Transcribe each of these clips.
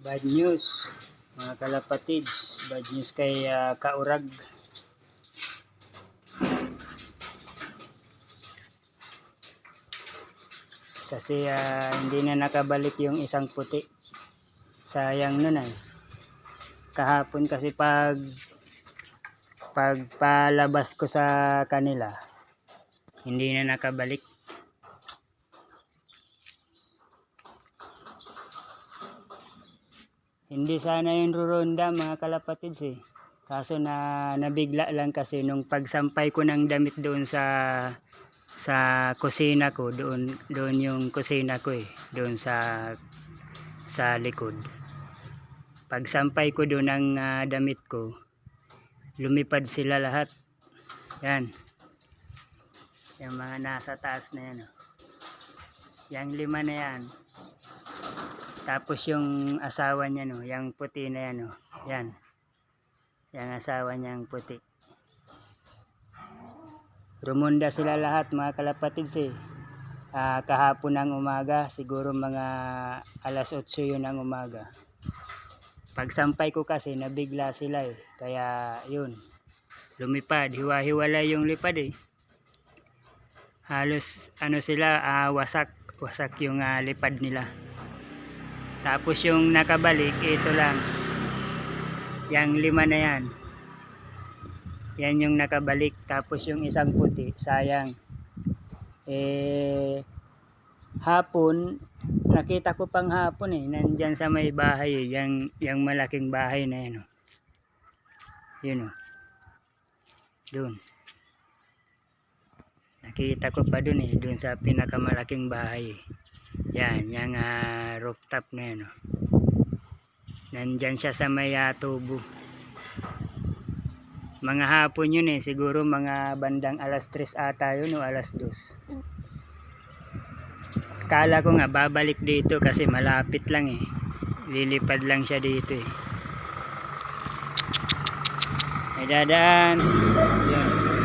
Bad news, mga kalapatids. Bad news kay ah, Kaurag. Kasi ah, hindi na nakabalik yung isang puti. Sayang nun ay. Kahapon kasi pag pagpalabas ko sa kanila, hindi na nakabalik. Hindi sana yung ruronda mga kalapatids eh. Kaso na nabigla lang kasi nung pagsampay ko ng damit doon sa sa kusina ko, doon doon yung kusina ko eh, doon sa sa likod. Pagsampay ko doon ng ah, damit ko, lumipad sila lahat. Yan. Yung mga nasa taas na yan. Oh. Yang lima na yan. Tapos yung asawa niya no, yung puti na yan oh. Yan. Yung asawa niyang puti. Rumunda sila lahat mga kalapatids eh. Ah, kahapon ng umaga, siguro mga alas 8 yun ng umaga. Pagsampay ko kasi nabigla sila eh. Kaya yun. Lumipad, hiwa-hiwala yung lipad eh. Halos ano sila, ah, wasak, wasak yung ah, lipad nila. Tapos yung nakabalik, ito lang. Yang lima na yan. Yan yung nakabalik. Tapos yung isang puti, sayang. Eh, hapon, nakita ko pang hapon eh. Nandyan sa may bahay eh. Yang, yang malaking bahay na yan. Oh. Yun oh. Doon. Nakita ko pa dun eh. Doon sa pinakamalaking bahay eh. Yan, yung ah, rooftop na yan. Oh. Nandyan siya sa may ah, tubo. Mga hapon yun eh. Siguro mga bandang alas 3 ata yun o alas 2. Kala ko nga babalik dito kasi malapit lang eh. Lilipad lang siya dito eh. Ay dadaan. Yan.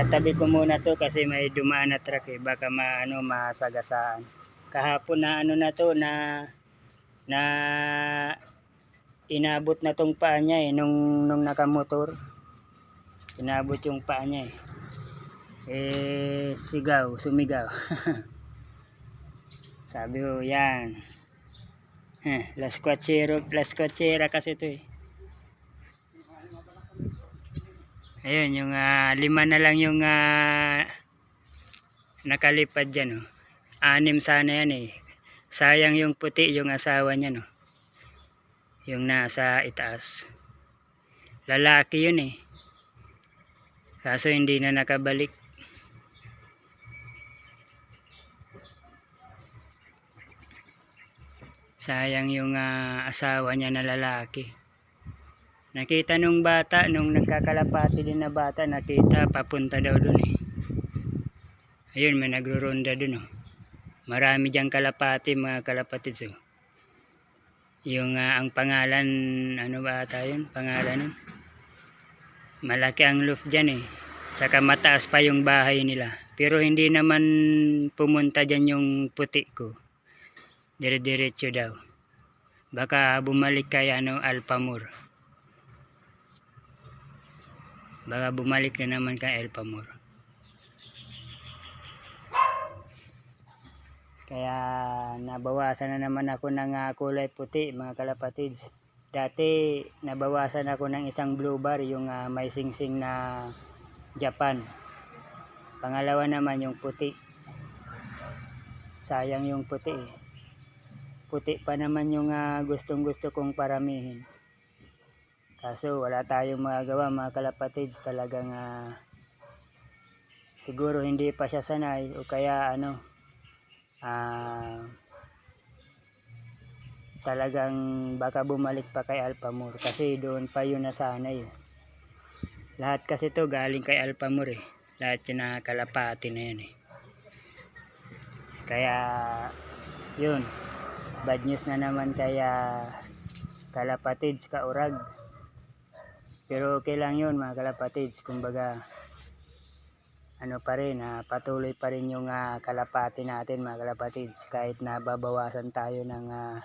Natabi ko muna to kasi may dumaan na truck eh. Baka maano masagasaan. Kahapon na ano na to na na inabot na tong paa niya eh nung, nung nakamotor. Inabot yung paa niya eh. Eh sigaw, sumigaw. Sabi ko yan. Heh, Las Cuachero, Las Cuachera kasi to eh. Ayun, yung ah, lima na lang yung ah, nakalipad dyan. Oh. Anim sana yan eh. Sayang yung puti yung asawa niya no. Yung nasa itaas. Lalaki yun eh. Kaso hindi na nakabalik. Sayang yung ah, asawa niya na lalaki. Nakita nung bata, nung nagkakalapati din na bata, nakita papunta daw dun eh. Ayun, may nagro-ronda dun oh. Marami diyang kalapati, mga kalapatids oh. Yung ah, ang pangalan, ano ba ata? Pangalan nun? Malaki ang roof dyan eh. Tsaka mataas pa yung bahay nila. Pero hindi naman pumunta dyan yung puti ko. Dire-diretso daw. Baka bumalik kay ano, Alpamur. Baka bumalik na naman kay Alpamur. Kaya nabawasan na naman ako ng ah, kulay puti mga kalapatids. Dati nabawasan ako ng isang blue bar yung ah, may singsing na Japan. Pangalawa naman yung puti. Sayang yung puti eh. Puti pa naman yung ah, gustong gusto kong paramihin. Kaso wala tayong magagawa mga kalapatids talagang ah, siguro hindi pa siya sanay o kaya ano ah talagang baka bumalik pa kay Alpamur kasi doon pa yun nasanay. Lahat kasi to galing kay Alpamur eh. Lahat yun na kalapati na yun eh. Kaya yun bad news na naman kaya kalapatids kaurag pero okay lang yun mga kalapatids kumbaga ano pa rin, ah, patuloy pa rin yung ah, kalapati natin mga kalapatids kahit na babawasan tayo ng ah,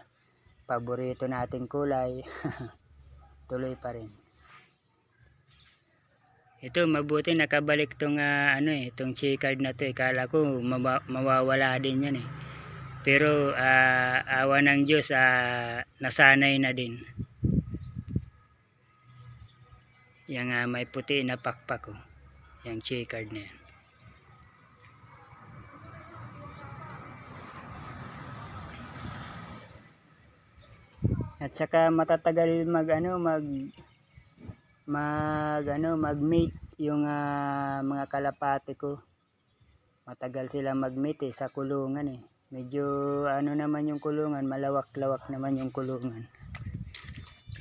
paborito nating kulay. Tuloy pa rin. Ito mabuti nakabalik tong ah, ano eh, tong checkered na to eh. Kala ko mawa- mawawala din yan eh. Pero ah, awa ng Diyos ah, nasanay na din. Yang ah, may puti na pakpak oh. Yang checkered na yan. At saka matatagal mag ano mag mag ano mag-mate yung ah, mga kalapate ko. Matagal sila mag-mate eh, sa kulungan eh. Medyo ano naman yung kulungan, malawak-lawak naman yung kulungan.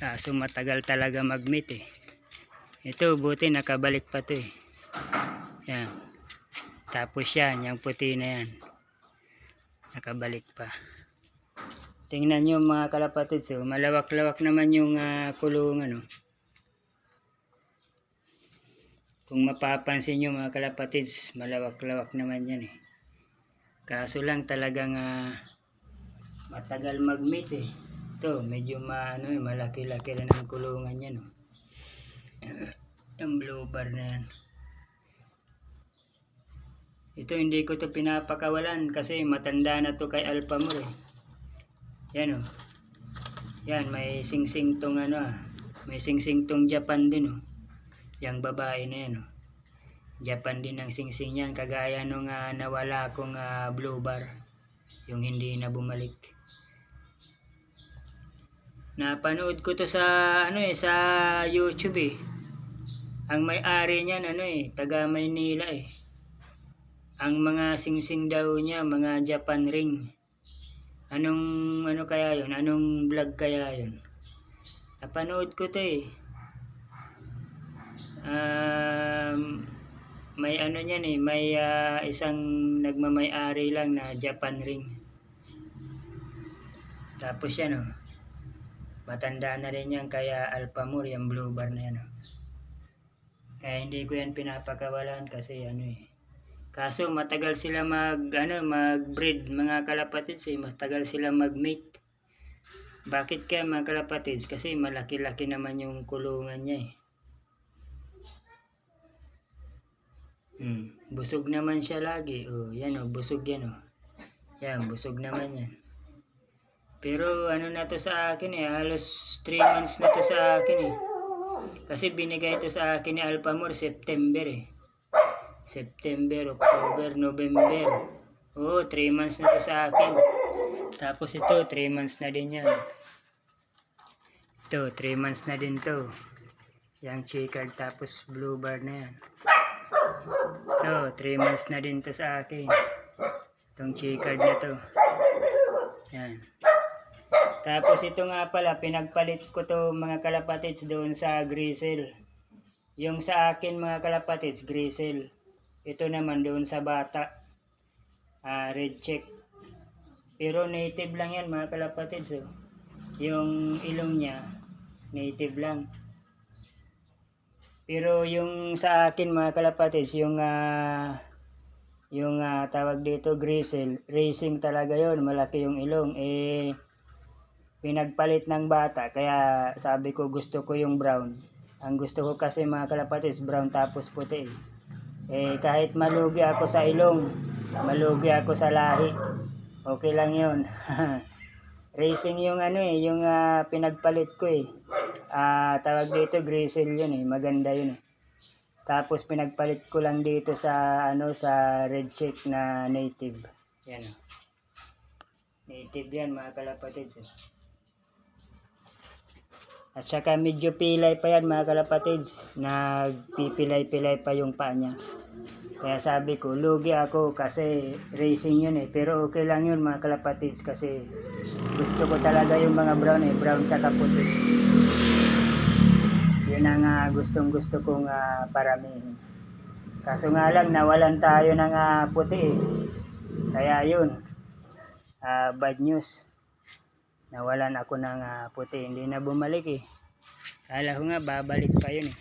Kaso matagal talaga mag-mate eh. Ito buti nakabalik pa to eh. Yan. Tapos yan, yung puti na yan. Nakabalik pa. Tingnan nyo mga kalapatid, so malawak-lawak naman yung ah, kulungan. Oh. Kung mapapansin nyo mga kalapatids, malawak-lawak naman yan eh. Kaso lang talagang ah, matagal mag-meet eh. Ito, medyo ma, ano, eh, malaki-laki rin ang kulungan yan. Oh. Yung blue bar na yan. Ito hindi ko to pinapakawalan kasi matanda na to kay Alpamore eh. Yan oh. Yan, may sing-sing tong ano ah. May sing-sing tong Japan din oh. Yang babae na yan oh. Japan din ang sing-sing yan. Kagaya nung ah, nawala kong ah, blue bar. Yung hindi na bumalik. Napanood ko to sa ano eh sa YouTube eh. Ang may-ari niyan ano eh, taga Maynila eh. Ang mga sing-sing daw niya, mga Japan ring. Anong ano kaya 'yon? Anong vlog kaya 'yon? Napanood ko 'to eh. Um, may ano niyan eh, may ah, isang nagmamay-ari lang na Japan ring. Tapos yan oh. Matanda na rin yan kaya Alpamore, yung blue bar na yan oh. Kaya hindi ko yan pinapakawalan kasi ano eh. Kaso matagal sila mag ano mag-breed mga kalapatids eh, matagal sila mag-mate. Bakit kaya mga kalapatids? Kasi malaki-laki naman yung kulungan niya eh. Hmm, busog naman siya lagi. Oh, yan oh, busog yan oh. Yan, busog naman yan. Pero ano na to sa akin eh, halos 3 months na to sa akin eh. Kasi binigay ito sa akin ni Alpamore September eh. September, October, November. Oo, 3 months na to sa akin. Tapos ito, 3 months na din yan. Ito, 3 months na din to. Yang checkered tapos blue bar na yan. Ito, 3 months na din to sa akin. Itong checkered na to. Yan. Tapos ito nga pala, pinagpalit ko to mga kalapatids doon sa Grisel. Yung sa akin mga kalapatids, Grisel. Ito naman doon sa bata. ah red check. Pero native lang yan mga kalapatids. Oh. Yung ilong niya, native lang. Pero yung sa akin mga kalapatids, yung ah, yung ah, tawag dito Grisel, racing talaga yon malaki yung ilong. Eh, pinagpalit ng bata, kaya sabi ko gusto ko yung brown. Ang gusto ko kasi mga kalapatids, brown tapos puti. Eh, kahit malugi ako sa ilong, malugi ako sa lahi, okay lang yon Racing yung ano eh, yung ah, pinagpalit ko eh. Ah, tawag dito Grisel yun eh, maganda yun eh. Tapos pinagpalit ko lang dito sa ano sa red check na native. Yan oh. Native yan mga kalapatids. Eh. At saka medyo pilay pa yan mga kalapatids. Nagpipilay-pilay pa yung paa niya. Kaya sabi ko, lugi ako kasi racing yun eh. Pero okay lang yun mga kalapatids kasi gusto ko talaga yung mga brown eh. Brown tsaka puti. Yun ang ah, gustong gusto kong ah, paramihin. Kaso nga lang, nawalan tayo ng ah, puti eh. Kaya yun, ah, bad news. Nawalan ako ng ah, puti. Hindi na bumalik eh. Kala ko nga, babalik pa yun eh.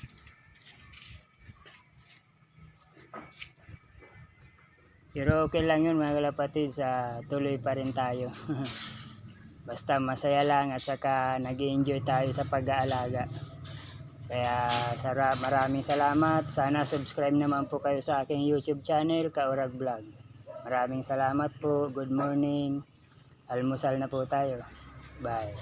Pero okay lang yun mga kalapatid, sa tuloy pa rin tayo. Basta masaya lang at saka nag enjoy tayo sa pag-aalaga. Kaya sara, maraming salamat. Sana subscribe naman po kayo sa aking YouTube channel, Kaurag Vlog. Maraming salamat po. Good morning. Almusal na po tayo. Bye.